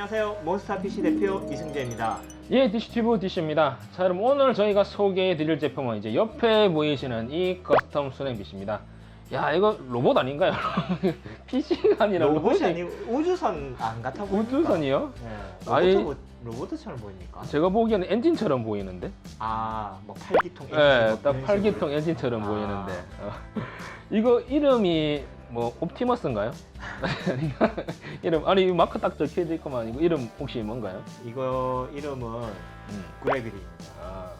안녕하세요. 몬스타 PC 대표 이승재입니다. 예, 디시티브 디시입니다. 자, 그럼 오늘 저희가 소개해 드릴 제품은 이제 옆에 보이시는 이 커스텀 수냉빗입니다. 야, 이거 로봇 아닌가요? PC가 아니라 로봇이 로봇이 아니고 우주선 안 같아 보입니까? 우주선이요? 네. 아이- 로봇, 로봇처럼 보입니까? 제가 보기에는 엔진처럼 보이는데? 아, 뭐 팔기통. 예, 엔진 딱 이런 팔기통. 엔진처럼 아. 보이는데. 어. 이거 이름이 뭐 옵티머스인가요? 이름 아니 이 마크 딱 적혀 있구만 이거 이름 혹시 뭔가요? 이거 이름은 음. 그래비리입니다. 아,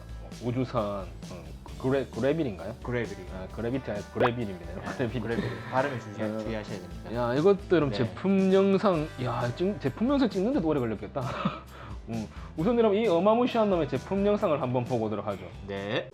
우주선 음, 그래 그래빌인가요? 그래비리. 아, 그래비티 아니라 그래빌입니다. 그래빌. 그래비리. 발음을 주시, 어. 주의하셔야 됩니다. 야 이것들은 네. 제품 영상 야 찍, 제품 영상 찍는데도 오래 걸렸겠다. 음, 우선 여러분 이 어마무시한 놈의 제품 영상을 한번 보고 오도록 하죠. 네.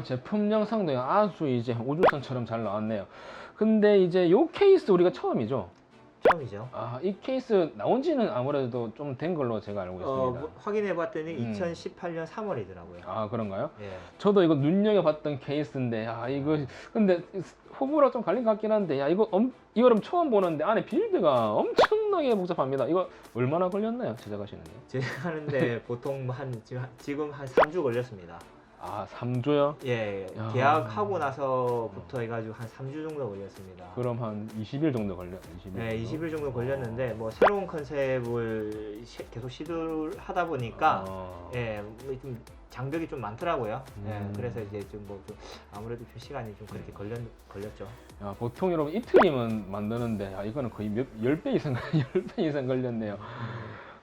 자, 그럼 제품 영상도 아주 이제 우주선처럼 잘 나왔네요. 근데 이제 요 케이스 우리가 처음이죠. 처음이죠. 아, 이 케이스 나온 지는 아무래도 좀 된 걸로 제가 알고 있습니다. 어, 뭐, 확인해 봤더니 음. 2018년 3월이더라고요. 아, 그런가요? 예. 저도 이거 눈여겨봤던 케이스인데, 아, 이거, 근데 호불호 좀 갈린 것 같긴 한데, 야, 이거, 엄, 이거 그럼 처음 보는데 안에 빌드가 엄청나게 복잡합니다. 이거 얼마나 걸렸나요? 제작하시는데? 제가 하는데 보통 한- 지금 한 3주 걸렸습니다. 아, 3조요? 예, 야. 계약하고 나서부터 해가지고 한 3주 정도 걸렸습니다. 그럼 한 20일 정도 걸려, 20일. 네, 정도? 20일 정도 걸렸는데 뭐 새로운 컨셉을 시- 계속 시도를 하다 보니까 어. 예, 뭐좀 장벽이 좀 많더라고요. 음. 예, 그래서 이제 좀 뭐 좀 아무래도 좀 시간이 좀 그렇게 걸렸 걸렸죠. 야, 보통 여러분 이틀이면 만드는데, 아, 이거는 거의 몇, 10배 이상, 10배 이상 걸렸네요.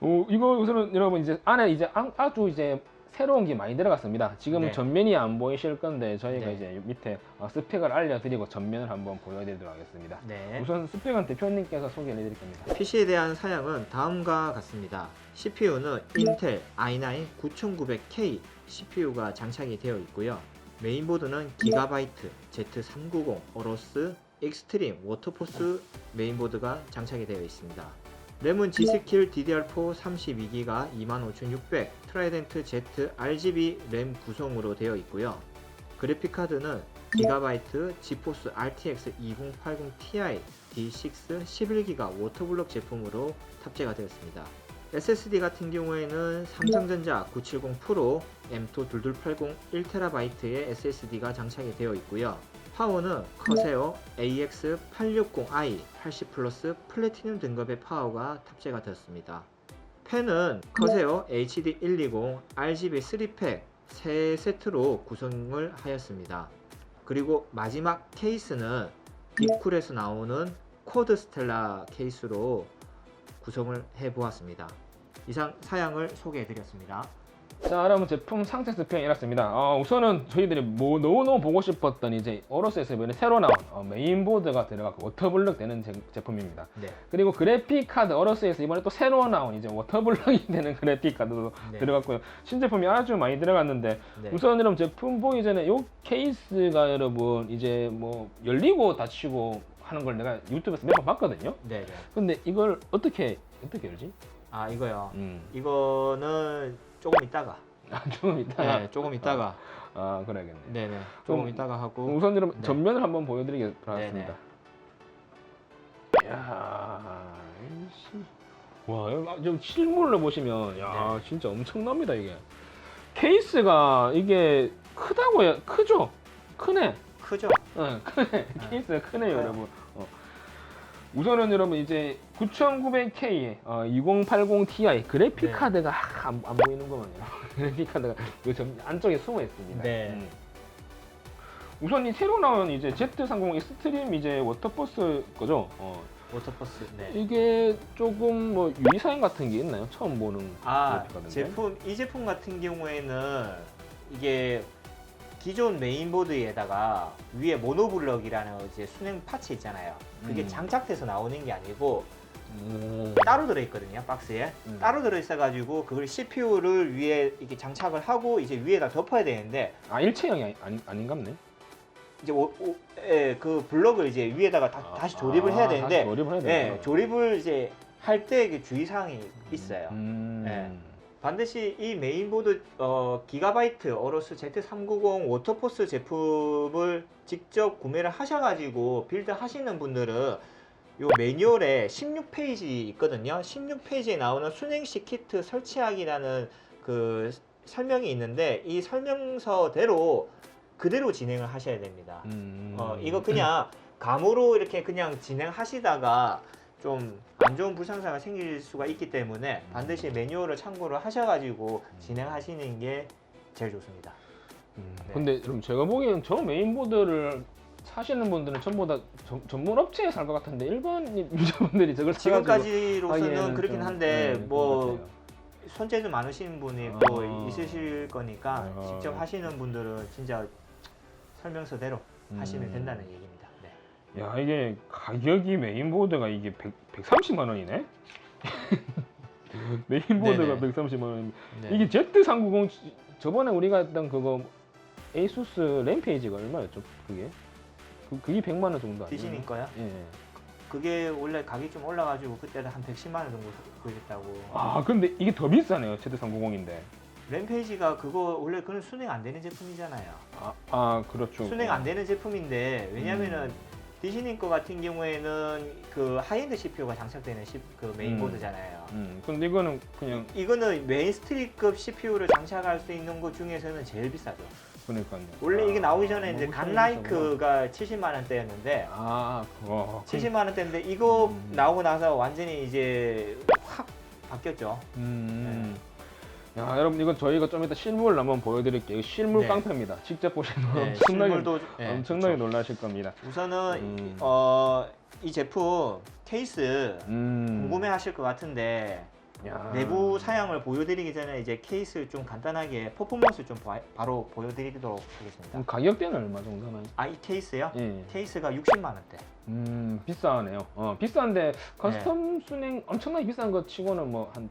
어, 이거 우선은 여러분 이제 안에 이제 아- 아주 이제 새로운 게 많이 들어갔습니다. 지금 네. 은 전면이 안 보이실 건데 저희가 네. 이제 밑에 어, 스펙을 알려드리고 전면을 한번 보여드리도록 하겠습니다. 네. 우선 스펙은 대표님께서 소개를 해드릴 겁니다. PC에 대한 사양은 다음과 같습니다. CPU는 인텔 i9 9900K CPU가 장착이 되어 있고요. 메인보드는 기가바이트 Z390 어로스 익스트림 워터포스 메인보드가 장착이 되어 있습니다. 램은 G스킬 DDR4 32기가 25600 트라이덴트 Z RGB 램 구성으로 되어 있고요. 그래픽 카드는 기가바이트 지포스 RTX 2080 Ti D6 11기가 워터블럭 제품으로 탑재가 되었습니다. SSD 같은 경우에는 삼성전자 970 프로 M2 2280 1TB의 SSD가 장착이 되어 있고요. 파워는 커세어 AX860i 80 플러스 플래티늄 등급의 파워가 탑재가 되었습니다. 펜은 커세어 HD120 RGB 3팩 세 세트로 구성을 하였습니다. 그리고 마지막 케이스는 딥쿨에서 나오는 코드 스텔라 케이스로 구성을 해 보았습니다. 이상 사양을 소개해 드렸습니다. 자, 여러분 제품 상세 스펙이 이렇습니다. 어, 우선은 저희들이 뭐 너무너무 보고 싶었던 이제 어로스에서 이번에 새로 나온 어, 메인보드가 들어가고 워터블럭 되는 제, 제품입니다. 네. 그리고 그래픽 카드 어로스에서 이번에 또 새로 나온 이제 워터블럭이 되는 그래픽 카드도 네. 들어갔고요. 신제품이 아주 많이 들어갔는데 네. 우선 여러분 제품 보기 전에 요 케이스가 여러분 이제 뭐 열리고 닫히고 하는 걸 내가 유튜브에서 몇 번 봤거든요. 네, 네. 근데 이걸 어떻게 어떻게 열지? 아, 이거요. 음. 이거는 조금 있다가. 아, 조금 이따가 네, 조금 있다가. 아 그래야겠네. 네, 네. 조금 좀- 있다가 하고. 우선 여러분 네. 전면을 한번 보여드리겠습니다. 네네. 이야, 이씨. 와, 아, 좀 실물로 보시면, 야, 네. 진짜 엄청납니다, 이게. 케이스가 이게 크다고요? 크죠? 크네. 크죠? 응, 크네. 케이스가 크네요. 여러분. 어. 우선은 여러분 이제 9900K 어, 2080 Ti 그래픽 네. 카드가 아, 안, 안 보이는구만요. 그래픽 카드가 요 점- 안쪽에 숨어 있습니다. 네. 음. 우선 이 새로 나온 이제 Z30 익스트림 이제 워터버스 거죠. 어. 워터버스. 네. 이게 조금 뭐 유의 사항 같은 게 있나요? 처음 보는 아 거거든요. 제품 이 제품 같은 경우에는 이게 기존 메인보드에다가 위에 모노블럭이라는 이제 수냉 파츠 있잖아요. 그게 음. 장착돼서 나오는 게 아니고 오. 따로 들어있거든요 박스에 음. 따로 들어있어가지고 그걸 CPU를 위에 이렇게 장착을 하고 이제 위에다 덮어야 되는데 아 일체형이 아니, 아니 아닌갑네. 이제 오, 오, 예, 그 블럭을 이제 위에다가 다, 시 조립을 해야 아, 되는데 다시 조립을 해야 되나? 예, 조립을 이제 할 때 주의 사항이 있어요. 음. 네. 반드시 이 메인보드 어, 기가바이트 어로스 Z390 워터포스 제품을 직접 구매를 하셔가지고 빌드 하시는 분들은 요 매뉴얼에 16페이지 있거든요. 16페이지에 나오는 순행식 키트 설치하기라는 그 설명이 있는데 이 설명서대로 그대로 진행을 하셔야 됩니다. 음. 어, 이거 그냥 감으로 이렇게 그냥 진행하시다가 좀 안 좋은 불상사가 생길 수가 있기 때문에 반드시 매뉴얼을 참고를 하셔가지고 진행하시는 게 제일 좋습니다. 음, 네. 근데 그럼 제가 보기엔 저 메인보드를 사시는 분들은 전부 다 전- 전문 업체에 살 것 같은데 일반 유저분들이 저걸 지금까지로서는 그렇긴 좀, 한데 네, 뭐. 손재주 많으신 분이 아. 또 있으실 거니까 아. 직접 하시는 분들은 진짜 설명서대로 하시면 음. 된다는 얘기입니다. 네. 야 이게 가격이 메인보드가 이게 100, 130만 원이네. 메인보드가 네네. 130만 원. 네. 이게 Z390 저번에 우리가 했던 그거 에이수스 램페이지가 얼마였죠? 그게? 그, 그게 100만 원 정도 아니에요? 디즈니 거야? 예. 그게 원래 가격이 좀 올라가지고 그때는 한 110만 원 정도 그랬다고. 아 근데 이게 더 비싸네요. Z390인데. 램페이지가 그거 원래 그건 순행 안 되는 제품이잖아요. 아, 아 그렇죠. 순행 안 되는 제품인데 왜냐면은 음. 디즈니 거 같은 경우에는 그 하이엔드 CPU가 장착되는 시- 그 메인보드잖아요. 음, 근데 이거는 그냥 이거는 메인스트리급 CPU를 장착할 수 있는 것 중에서는 제일 비싸죠. 그러니까요. 원래 이게 아, 나오기 전에 이제 너무 간라이크가 70만 원대였는데 아, 그거. 70만 원대인데 이거 음. 나오고 나서 완전히 이제 확 바뀌었죠. 음. 야, 여러분 이건 저희가 좀 이따 실물 한번 보여드릴게요. 실물 네. 깡패입니다. 직접 보시면 네, 엄청나게 실물도 네, 엄청나게 그렇죠. 놀라실 겁니다. 우선은 음. 어, 이 제품 케이스 음. 궁금해하실 것 같은데 야. 내부 사양을 보여드리기 전에 이제 케이스 좀 간단하게 퍼포먼스 좀 봐- 바로 보여드리도록 하겠습니다. 그럼 가격대는 얼마 정도 나요? 아 이 케이스요? 예. 케이스가 60만 원대. 음, 비싸네요. 어, 비싼데 커스텀 네. 순행 엄청나게 비싼 거 치고는 뭐 한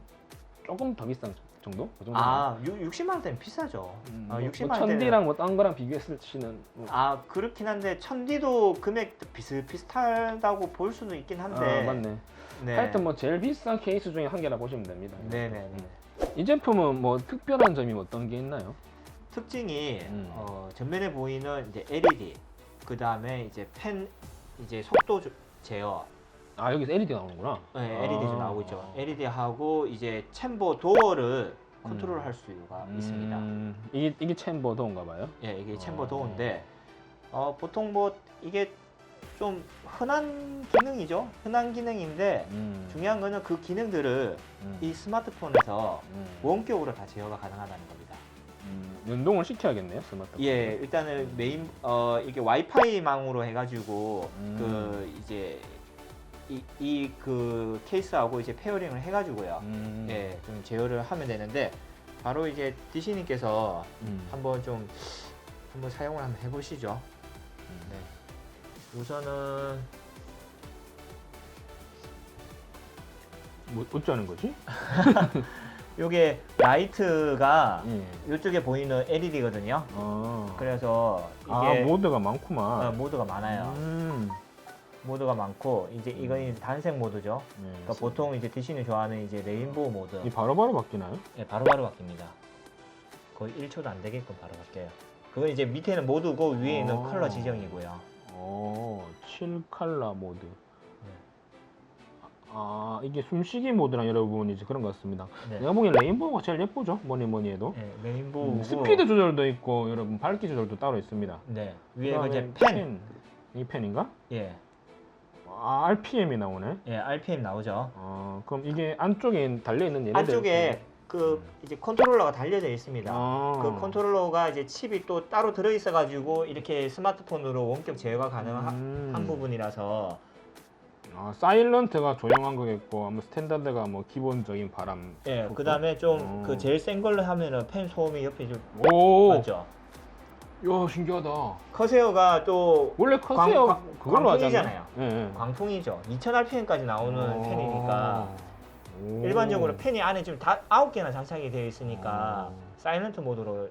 조금 더 비싼 정도? 그 정도? 아 60만 원대는 비싸죠. 음, 아, 뭐, 60만 뭐 원대는 천디랑 뭐 딴 거랑 비교했을 때는 뭐 아 그렇긴 한데 천디도 금액 비슷비슷하다고 볼 수는 있긴 한데. 아, 맞네. 네. 하여튼 뭐 제일 비싼 케이스 중에 한 개라 보시면 됩니다. 네 네네. 음. 이 제품은 뭐 특별한 점이 어떤 게 있나요? 특징이 음. 어, 전면에 보이는 이제 LED 그 다음에 이제 펜 이제 속도 조- 제어 아 여기서 LED 나오는구나. 네, LED 좀 아. 나오고 있죠. LED 하고 이제 챔버 도어를 컨트롤 할 수가 있습니다. 음, 이게 이게 챔버 도어인가 봐요. 예, 이게 챔버 어. 도어인데 어, 보통 뭐 이게 좀 흔한 기능이죠. 흔한 기능인데 음, 중요한 거는 그 기능들을 음, 이 스마트폰에서 음, 원격으로 다 제어가 가능하다는 겁니다. 음, 연동을 시켜야겠네요 스마트폰. 예, 일단은 메인 어 이게 와이파이망으로 해가지고 음. 그 이제 이이그 케이스하고 이제 페어링을 해가지고요. 음, 예, 좀 제어를 하면 되는데 바로 이제 디시님께서 음, 한번 좀 한번 사용을 한번 해보시죠. 음. 네. 우선은 뭐 어쩌는 거지? 요게 라이트가 예. 이쪽에 보이는 LED거든요. 아, 그래서 이게 아 모드가 많구만. 어, 모드가 많아요. 음, 모드가 많고 이제 이건 이제 단색 모드죠. 네. 그러니까 보통 이제 디시는 좋아하는 이제 레인보우 모드. 이 바로바로 바뀌나요? 예, 바로바로 바뀝니다. 거의 1초도 안 되게끔 바로 바뀌어요. 그건 이제 밑에는 모드고 위에 있는 어. 컬러 지정이고요. 오, 7칼라 모드. 네. 아, 이게 숨쉬기 모드랑 여러분 이제 그런 것 같습니다. 네. 내가 보기엔 레인보우가 제일 예쁘죠? 뭐니 뭐니 해도. 예, 레인보우 음, 스피드 조절도 있고 여러분 밝기 조절도 따로 있습니다. 네. 위에 그 이제 펜. 이 펜인가? 예. 아, RPM이 나오네. 예, RPM 나오죠. 아, 그럼 이게 안쪽에 달려 있는 얘네들 안쪽에 그 이제 컨트롤러가 달려져 있습니다. 아. 그 컨트롤러가 이제 칩이 또 따로 들어 있어 가지고 이렇게 스마트폰으로 원격 제어가 가능한 음. 한 부분이라서 아, 사일런트가 조용한 거겠고 아마 스탠다드가 뭐 기본적인 바람. 예? 그다음에 좀 어. 그 제일 센 걸로 하면은 팬 소음이 옆에 좀 오. 맞죠. 야 신기하다. 커세어가 또 원래 커세어 광- 그걸로 광풍이잖아요. 하잖아요. 예, 예. 광풍이죠. 2000rpm까지 나오는 어. 팬이니까 오. 일반적으로 팬이 안에 지금 다 아홉 개나 장착이 되어 있으니까 어. 사이런트 모드로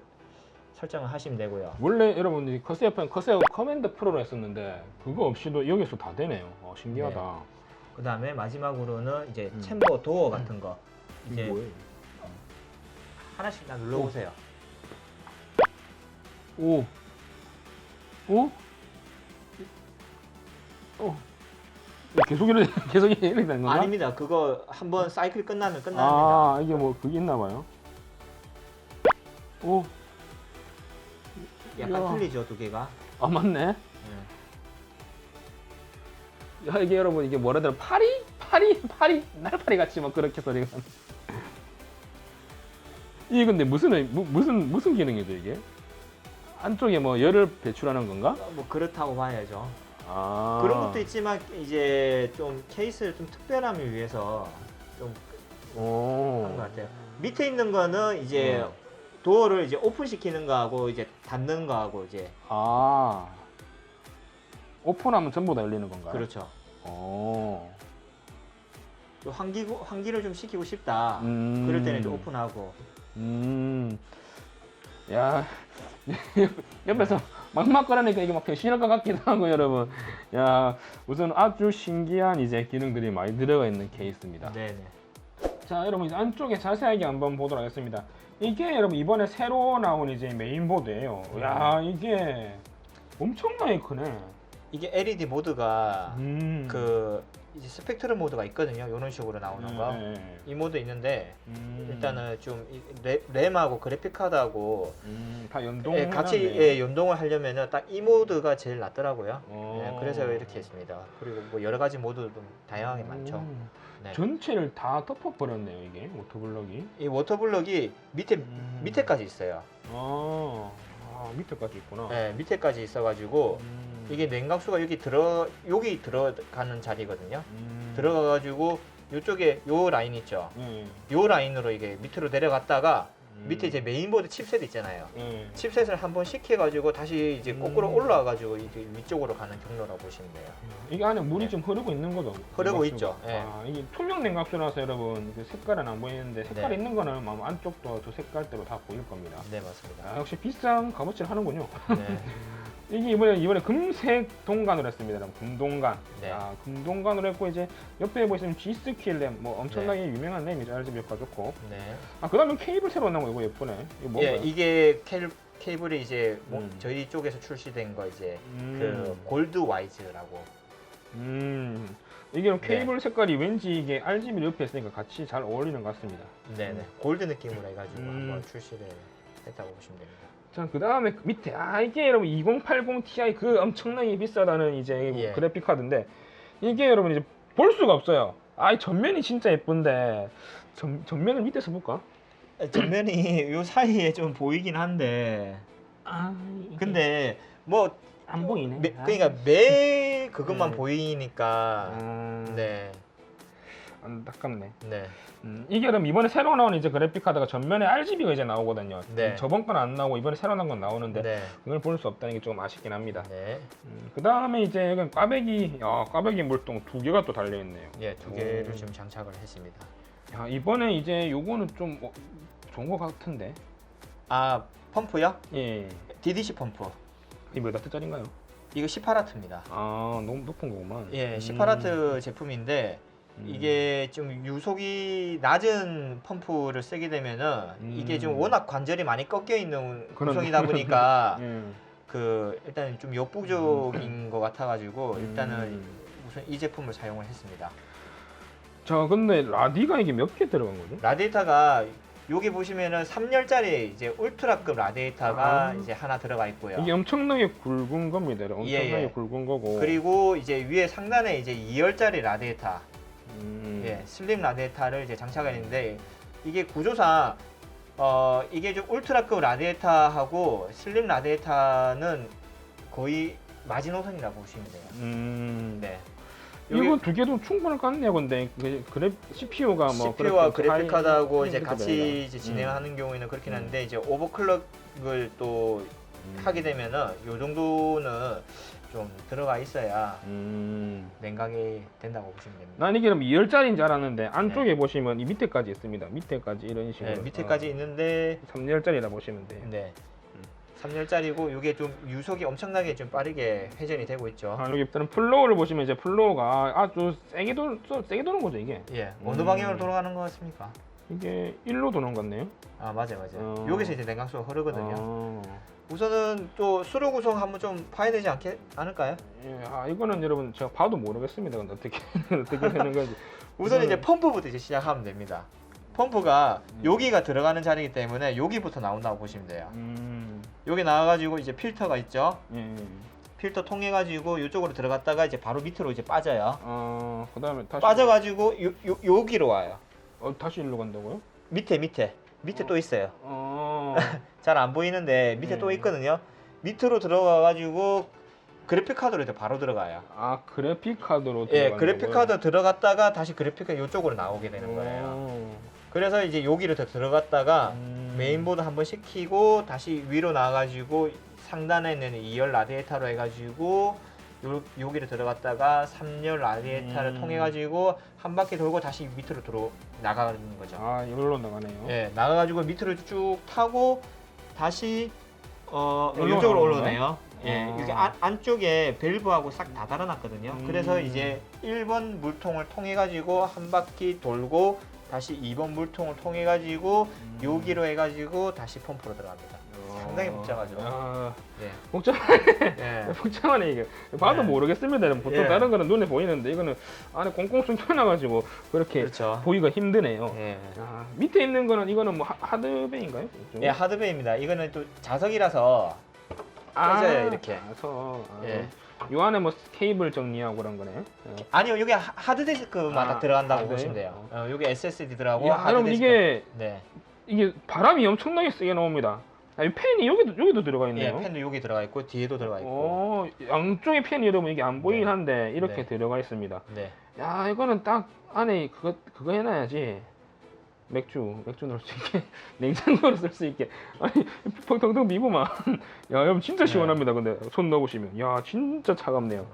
설정을 하시면 되고요. 원래 여러분 이 커세어 펜 커세어 커맨드 프로로 했었는데 그거 없이도 여기서 다 되네요. 어, 신기하다. 그 다음에 마지막으로는 이제 음. 챔버 도어 같은 거 이게 이제 뭐예요? 하나씩 다 눌러보세요. 오. 오? 어. 계속 이래 계속 이렇게 되는 건가? 아닙니다. 그거 한번 사이클 끝나면 끝납니다. 아 이게 뭐 그게 있나 봐요. 오. 약간 이야. 틀리죠 두 개가. 아 맞네. 예. 야 이게 여러분 이게 뭐라 해야 되나 파리? 파리? 파리? 날파리 같이 막 그렇게 소리가 나. 이게 근데 무슨 의- 무, 무슨 무슨 기능이죠 이게? 안쪽에 뭐 열을 배출하는 건가? 뭐 그렇다고 봐야죠. 아 그런 것도 있지만 이제 좀 케이스를 좀 특별함을 위해서 좀 오. 한것 같아요. 밑에 있는 거는 이제 어. 도어를 이제 오픈시키는 거하고 이제 닫는 거하고 이제 아 오픈하면 전부 다 열리는 건가요? 그렇죠. 오. 또 환기 환기를 좀 시키고 싶다. 음. 그럴 때는 이제 오픈하고 음. 야 옆에서 막막거리니까 이게 막 변신할 것 같기도 하고 여러분. 야 우선 아주 신기한 이제 기능들이 많이 들어가 있는 케이스입니다. 네네. 자 여러분 이제 안쪽에 자세하게 한번 보도록 하겠습니다. 이게 여러분 이번에 새로 나온 이제 메인보드예요. 야 이게 엄청나게 크네. 이게 LED 모드가 음. 그 이제 스펙트럼 모드가 있거든요. 이런 식으로 나오는 거. 네, 네. 이 모드 있는데 음. 일단은 좀 이- 램하고 그래픽 카드하고 음, 다 연동. 예, 같이 예, 연동을 하려면은 딱 이 모드가 제일 낫더라고요. 어. 예, 그래서 이렇게 했습니다. 그리고 뭐 여러 가지 모드도 좀 다양하게 많죠. 음. 네. 전체를 다 덮어버렸네요 이게 오토블럭이. 이 워터블럭이 밑에 음. 밑에까지 있어요. 아, 아 밑에까지 있구나. 예, 밑에까지 있어가지고 음. 이게 냉각수가 여기 들어 여기 들어가는 자리거든요. 음. 들어가가지고 이쪽에 요 라인 있죠. 예. 요 라인으로 이게 밑으로 내려갔다가 음. 밑에 이제 메인보드 칩셋 있잖아요. 예. 칩셋을 한번 시켜가지고 다시 이제 거꾸로 음. 올라와가지고 이제 위쪽으로 가는 경로라고 보시면 돼요. 이게 안에 물이 네. 좀 흐르고 있는 거죠? 흐르고 냉각수가? 있죠. 예. 아, 이게 투명 냉각수라서 여러분 그 색깔은 안 보이는데 색깔 네. 있는 거는 아마 안쪽도 저 색깔대로 다 보일 겁니다. 네 아, 맞습니다. 역시 비싼 값어치를 하는군요. 네. 이게 이번에 이번에 금색 동관으로 했습니다. 금동관. 네. 아, 금동관으로 했고 이제 옆에 보시면 G 스킬 램, 뭐 엄청나게 유명한 램이죠. RGB 효과 좋고. 네. 아 그다음에 케이블 새로 나온 거 이거 예쁘네. 이거 뭔가요? 예, 이게 케, 케이블이 이제 뭐 음. 저희 쪽에서 출시된 거 이제 음. 그 골드 와이즈라고. 음. 이게 네. 케이블 색깔이 왠지 이게 RGB 옆에 있으니까 같이 잘 어울리는 것 같습니다. 네네. 골드 느낌으로 해가지고 음. 한번 출시를 했다고 보시면 됩니다. 자, 그 다음에 밑에, 아, 이게 여러분 2080 Ti 그 엄청나게 비싸다는 이제 예. 그래픽 카드인데, 이게 여러분 이제 볼 수가 없어요. 아, 이 전면이 진짜 예쁜데, 전, 전면을 밑에서 볼까? 전면이 요 사이에 좀 보이긴 한데 아, 근데 뭐 안 보이네. 매, 아. 그러니까 매 그것만 네. 보이니까 아, 네, 안타깝네. 네, 음, 이게 그럼 이번에 새로 나온 이제 그래픽 카드가 전면에 RGB가 이제 나오거든요. 네. 저번 건 안 나오고 이번에 새로 나온 건 나오는데 네, 그걸 볼 수 없다는 게 조금 아쉽긴 합니다. 네, 그 다음에 이제 여기 꽈배기, 야, 꽈배기 물통 두 개가 또 달려 있네요. 예, 두 개를 오. 좀 장착을 했습니다. 야, 이번에 이제 요거는 좀 어, 좋은 것 같은데. 아 펌프요? 예. DDC 펌프. 이게 몇 와트짜리인가요? 이거 18W입니다. 아, 너무 높은 거구만. 예, 음. 18W 제품인데 음. 이게 좀 유속이 낮은 펌프를 쓰게 되면은 이게 좀 음. 워낙 관절이 많이 꺾여 있는 구성이다 보니까 예. 그 일단 좀 역부족인 것 같아가지고 일단은 음. 우선 이 제품을 사용을 했습니다. 자, 근데 라디가 이게 몇 개 들어간 거죠? 라디에이터가 여기 보시면은 3열짜리 이제 울트라급 라디에이터가 아. 이제 하나 들어가 있고요. 이게 엄청나게 굵은 겁니다. 엄청나게 예, 예. 굵은 거고. 그리고 이제 위에 상단에 이제 2열짜리 라디에이터, 음. 예, 슬림 라디에이터를 이제 장착을 했는데 이게 구조상 어 이게 좀 울트라급 라디에이터하고 슬림 라디에이터는 거의 마지노선이라고 보시면 돼요. 음. 네. 이거 두 개도 충분할 것 같네요. 근데 그 그래 CPU가 뭐 CPU와 그렇게 그래픽 카드하고 이제 같이. 이제 음. 진행하는 경우에는 그렇긴 음. 한데 이제 오버클럭을 또 음. 하게 되면은 요 정도는 좀 들어가 있어야 음. 냉각이 된다고 보시면 됩니다. 난 이게 그럼 2열짜리인 줄 알았는데 안쪽에 보시면 이 밑에까지 있습니다. 밑에까지 이런 식으로. 네, 밑에까지 있는데 3열짜리라 보시면 돼요. 네. 음. 3열짜리고 이게 좀 유속이 엄청나게 좀 빠르게 회전이 되고 있죠. 아, 여기 일단은 플로우를 보시면 이제 플로우가 아주 세게 돌 쏘- 세게 도는 거죠 이게. 예. 어느 음. 방향으로 돌아가는 것 같습니까? 이게 1로 도는 것 같네요. 아 맞아요 맞아요. 어. 여기서 이제 냉각수가 흐르거든요. 어. 우선은 또 수로 구성 한번 좀 봐야 되지 않게 않을까요? 예, 아 이거는 여러분 제가 봐도 모르겠습니다. 근데 어떻게 어떻게 되는 건지. 우선 이제 펌프부터 이제 시작하면 됩니다. 펌프가 음. 여기가 들어가는 자리이기 때문에 여기부터 나온다고 보시면 돼요. 음. 여기 나와가지고 이제 필터가 있죠. 예. 예. 필터 통해가지고 이쪽으로 들어갔다가 이제 바로 밑으로 이제 빠져요. 어 그다음에 다시 빠져가지고 요, 요, 여기로 와요. 어, 다시 일로 간다고요? 밑에 밑에 밑에 어. 또 있어요. 어. 잘 안 보이는데 밑에 네. 또 있거든요. 밑으로 들어가 가지고 그래픽 카드로 이제 바로 들어가요. 아 그래픽 카드로 예, 들어간다고요? 그래픽 카드 들어갔다가 다시 그래픽 카드 이쪽으로 나오게 되는 거예요. 어. 그래서 이제 여기를 더 들어갔다가 음. 메인보드 한번 시키고 다시 위로 나가지고 상단에 있는 2열 라디에이터로 해가지고 요, 여기를 들어갔다가 3열 라디에이터를 음. 통해 가지고 한 바퀴 돌고 다시 밑으로 들어 나가는 거죠. 아 이걸로 나가네요. 예, 나가 가지고 밑으로 쭉 타고 다시 어 이쪽으로 건가요? 올라오네요. 예, 어. 이게 안, 안쪽에 밸브하고 싹 다 달아놨거든요. 음. 그래서 이제 1번 물통을 통해 가지고 한 바퀴 돌고 다시 2번 물통을 통해 가지고 음. 여기로 해 가지고 다시 펌프로 들어갑니다. 어. 상당히 복잡하죠. 아, 예, 복잡 예, 복잡하네 이게. 봐도 네. 모르겠습니다. 보통 예. 다른 거는 눈에 보이는데 이거는 안에 꽁꽁 숨겨놔가지고 그렇게 그렇죠. 보기가 힘드네요. 예. 아, 밑에 있는 거는 이거는 뭐 하- 하드베인가요? 예, 하드베입니다. 이거는 또 자석이라서 껴져요, 이렇게. 아, 서. 아, 예. 요 안에 뭐 케이블 정리하고 그런 거네. 예. 아니요, 여기 하- 하드디스크마다 아, 들어간다고 하드요? 보시면 돼요. 어, 여기 SSD 들어가고 야, 여러분 하드디스크. 이게 네. 이게 바람이 엄청나게 세게 나옵니다. 아, 이 팬이 여기도 여기도 들어가 예, 있네요. 펜도 여기 들어가 있고 뒤에도 들어가 있고. 어, 양쪽에 팬이 여러분 이게 안 보이긴 네. 한데 이렇게 네. 들어가 있습니다. 네. 야 이거는 딱 안에 그거 그거 해놔야지 맥주 맥주 넣을 수 있게 냉장고로 쓸 수 있게 아니 텅텅텅 미고만 야 여러분 진짜 네. 시원합니다 근데 손 넣어보시면 야 진짜 차갑네요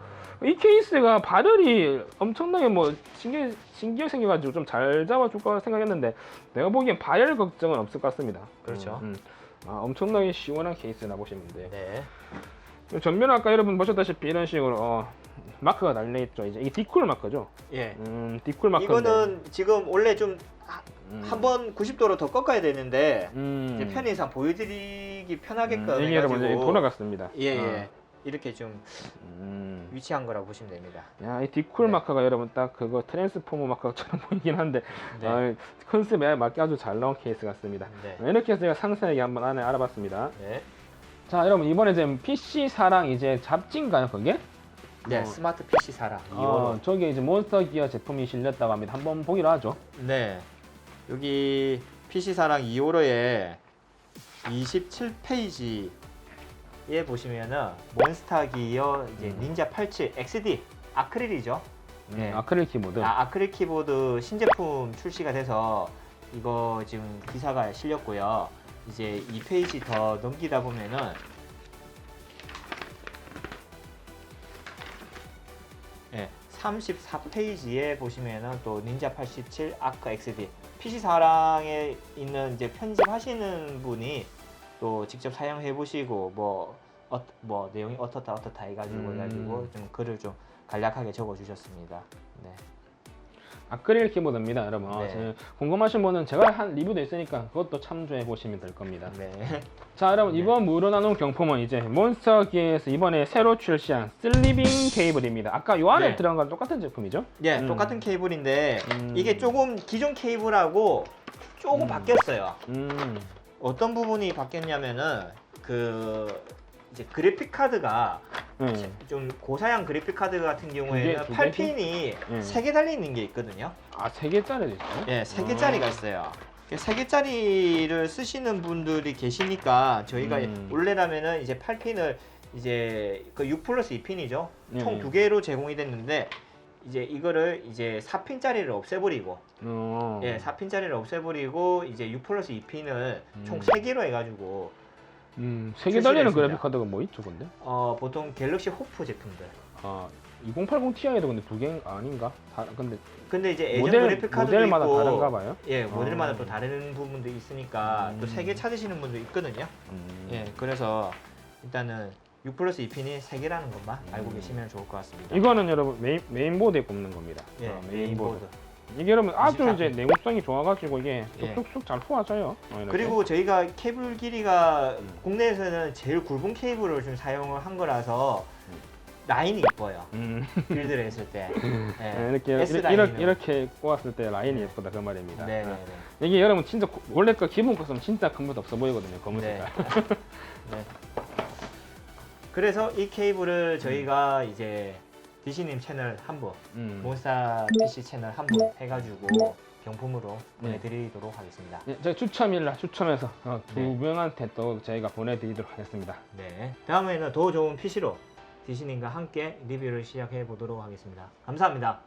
이 케이스가 발열이 엄청나게 뭐 신기해 신기하게 생겨가지고 좀 잘 잡아줄 거라 생각했는데 내가 보기엔 발열 걱정은 없을 것 같습니다 그렇죠. 음, 음. 아, 엄청나게 시원한 케이스나 보시면 돼요 네. 전면 아까 여러분 보셨다시피 이런 식으로 어, 마크가 달려있죠 이제 이게 디쿨 마크죠 예. 음, 디쿨 마크인데 이거는 지금 원래 좀 음. 한번 90도로 더 꺾어야 되는데 음. 이제 편의상 보여드리기 편하게끔 음, 이게 여러분 해가지고 이제 돌아갔습니다. 예, 예. 이렇게 좀 음. 위치한 거라고 보시면 됩니다. 야, 이 디쿨 네. 마커가 여러분 딱 그거 트랜스포머 마커처럼 보이긴 한데 네. 아, 컨셉에 맞게 아주 잘 나온 케이스 같습니다. 네. 이렇게 해서 제가 상세하게 한번 안에 알아봤습니다. 네. 자, 여러분 이번에 지금 PC 사랑 이제 잡지인가요, 그게? 네, 어. 스마트 PC 사라. 어, 2호로. 저기 이제 몬스터 기어 제품이 실렸다고 합니다. 한번 보기로 하죠. 네. 여기 PC 사랑 2호로에 27페이지 에 보시면은 몬스타 기어 이제 음. 닌자 87 XD 아크릴이죠. 네. 아크릴 키보드. 아, 아크릴 키보드 신제품 출시가 돼서 이거 지금 기사가 실렸고요. 이제 2페이지 더 넘기다 보면은 예, 34페이지에 보시면은 또 닌자 87 아크 XD PC 사랑에 있는 이제 편집하시는 분이 또 직접 사용해 보시고 뭐, 어, 뭐 내용이 어떻다 어떻다 해가지고 음. 해가지고 좀 글을 좀 간략하게 적어 주셨습니다. 네. 아크릴 키보드입니다, 여러분. 어, 네. 제- 궁금하신 분은 제가 한 리뷰도 있으니까 그것도 참조해 보시면 될 겁니다. 네. 자 여러분 네. 이번 무료 나눔 경품은 이제 몬스터 기에서 이번에 새로 출시한 슬리빙 케이블입니다 아까 요 안에 네. 들어간 거랑 똑같은 제품이죠? 예, 음. 똑같은 케이블인데 음. 이게 조금 기존 케이블하고 조금 음. 바뀌었어요. 음, 어떤 부분이 바뀌었냐면은 그 이제 그래픽 카드가 네. 좀 고사양 그래픽 카드 같은 경우에는 두 개? 8핀이 음. 세 개 달려 있는 게 있거든요. 아 세 개짜리도 있어요? 예, 세 아. 개짜리가 있어요. 세 개짜리를 쓰시는 분들이 계시니까 저희가 음. 원래라면은 이제 8핀을 이제 그6 플러스 2핀이죠. 총 네. 두 개로 제공이 됐는데 이제 이거를 이제 4핀짜리를 없애버리고 어. 예, 4핀짜리를 없애버리고 이제 6 플러스 2핀을 총 음. 3개로 해가지고 음, 세개 달리는. 그래픽 카드가 뭐 있죠, 근데? 어, 보통 갤럭시 호프 제품들. 아, 2080 Ti도 근데 두 개 아닌가? 다 근데 근데 이제 예전 모델 그래픽 카드도 모델마다 있고 다른가 봐요. 예, 모델마다 어. 또 다른 부분도 있으니까 음. 또 세 개 찾으시는 분도 있거든요. 음. 예, 그래서 일단은 6 플러스 2핀이 세 개라는 것만 알고 음. 계시면 좋을 것 같습니다. 이거는 여러분 메인, 메인보드에 꼽는 겁니다. 예, 어, 메인보드. 이게 여러분 아주 24. 이제 내구성이 좋아가지고 이게 예. 쑥쑥쑥 잘 포화져요. 어, 이렇게. 그리고 저희가 케이블 길이가 음. 국내에서는 제일 굵은 케이블을 좀 사용을 한 거라서 음. 라인이 이뻐요. 음. 빌드를 했을 때. 예, 예. 이렇게 S 이렇게. 이렇게 꼬았을 때 라인이 예쁘다 그 말입니다. 네, 네, 어. 네. 이게 여러분 진짜 고- 원래 거 기본 컸으면 진짜 큰 것도 없어 보이거든요. 검은 네. 색깔. 네. 그래서 이 케이블을 저희가 이제 디시님 채널 한 분, 음. 몬스타 PC 채널 한 분 해가지고 병품으로 네. 보내드리도록 하겠습니다. 예, 제가 추첨일날 추첨해서 어, 두 네. 명한테 또 저희가 보내드리도록 하겠습니다. 네. 다음에는 더 좋은 PC로 디시님과 함께 리뷰를 시작해 보도록 하겠습니다. 감사합니다.